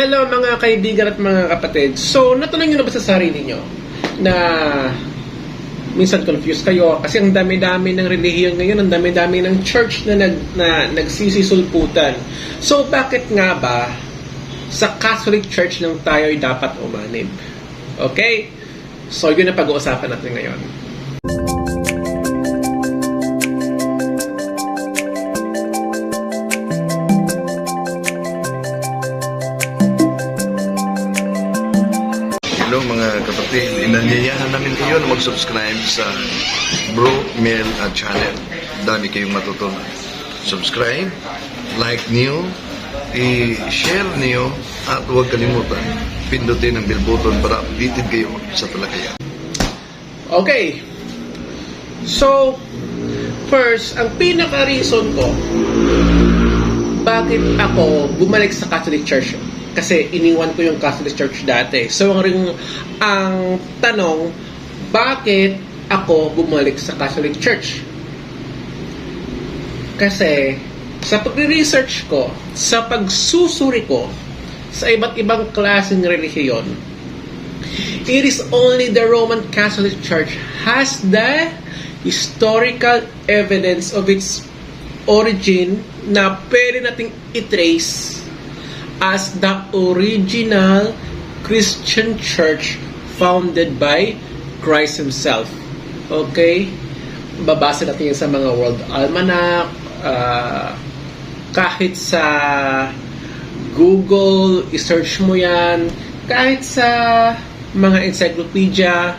Hello mga kaibigan at mga kapatid. So, natanong nyo na ba sa sarili nyo na minsan confused kayo kasi ang dami-dami ng relihiyon ngayon, ang dami-dami ng church na, nag, na nagsisisulputan. So, bakit nga ba sa Catholic Church lang tayo ay dapat umanib? Okay? So, yun ang pag-uusapan natin ngayon. Hello mga kapatid, inanyayahan namin kayo na mag-subscribe sa Bro Mel at channel. Dami kayong matutunan. Subscribe, like niyo, i-share niyo, at huwag kalimutan, pindutin ang bell button para updated kayo sa talakayan. Okay. So, first, ang pinaka-reason ko bakit ako bumalik sa Catholic Church kasi iniwan ko yung Catholic Church dati. So, ang, ring, ang tanong, bakit ako bumalik sa Catholic Church? Kasi, sa pag-research ko, sa pagsusuri ko sa iba't ibang klaseng relihiyon, it is only the Roman Catholic Church has the historical evidence of its origin na pwede nating itrace as the original Christian church founded by Christ Himself. Okay? Babasa natin yan sa mga World Almanac, ah, kahit sa Google, i-search mo yan, kahit sa mga encyclopedia,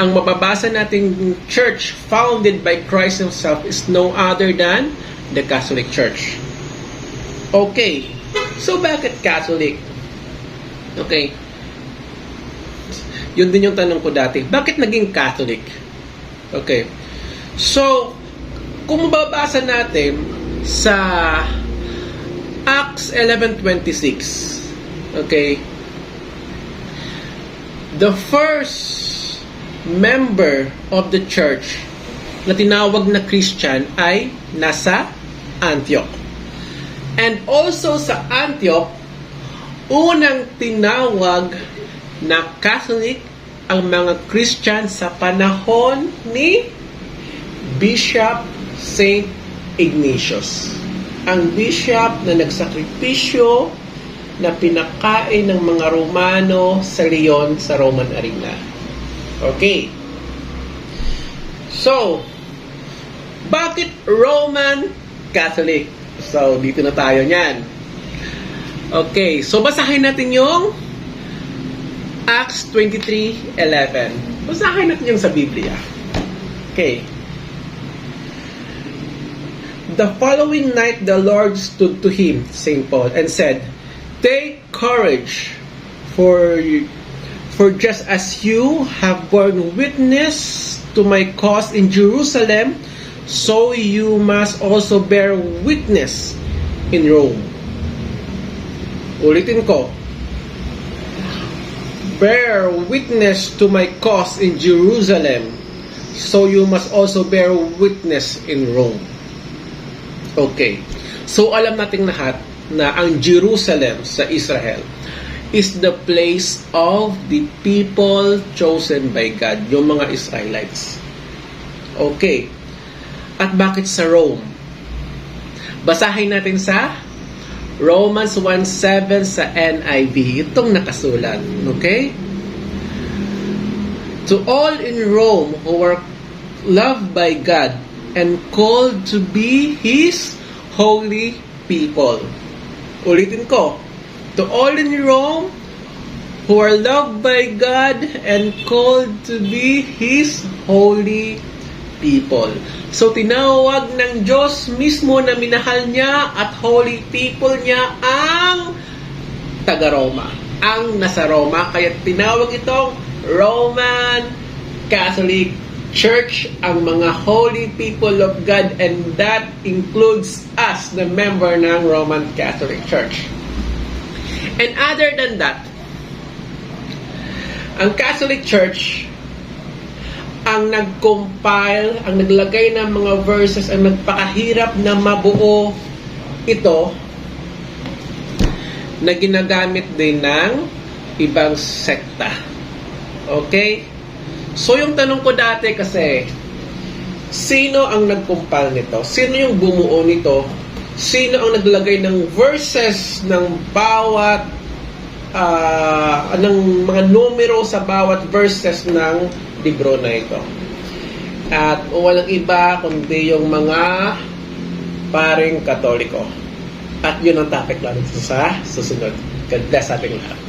ang mababasa nating church founded by Christ Himself is no other than the Catholic Church. Okay. So, bakit Catholic? Okay. Yun din yung tanong ko dati. Bakit naging Catholic? Okay. So, kung babasa natin sa Acts 11.26, okay, the first member of the church na tinawag na Christian ay nasa Antioch. And also sa Antioch, unang tinawag na Catholic ang mga Christian sa panahon ni Bishop Saint Ignatius. Ang bishop na nagsakripisyo na pinakain ng mga Romano sa Leon sa Roman Arena. Okay. So, bakit Roman Catholic? So, dito na tayo niyan. Okay, so basahin natin yung Acts 23.11. Basahin natin yung sa Biblia. Okay. The following night the Lord stood to him, St. Paul, and said, Take courage, for for just as you have borne witness to my cause in Jerusalem, so you must also bear witness in Rome. Ulitin ko. Bear witness to my cause in Jerusalem, so you must also bear witness in Rome. Okay. So alam nating lahat na ang Jerusalem sa Israel is the place of the people chosen by God, yung mga Israelites. Okay. At bakit sa Rome? Basahin natin sa Romans 1.7 sa NIV. Itong nakasulat. Okay? To all in Rome who are loved by God and called to be His holy people. Ulitin ko. To all in Rome who are loved by God and called to be His holy people. So tinawag ng Diyos mismo na minahal niya at holy people niya ang taga-Roma, ang nasa Roma. Kaya tinawag itong Roman Catholic Church ang mga holy people of God and that includes us, the member ng Roman Catholic Church. And other than that, ang Catholic Church ang nag-compile, ang naglagay ng mga verses, ang nagpakahirap na mabuo ito na ginagamit din ng ibang sekta. Okay? So yung tanong ko dati kasi, sino ang nagkumpal nito? Sino yung bumuo nito? Sino ang naglagay ng verses ng bawat ah, ng mga numero sa bawat verses ng libro na ito? At walang iba kundi yung mga paring katoliko. At yun ang topic natin sa susunod. God bless ating lahat.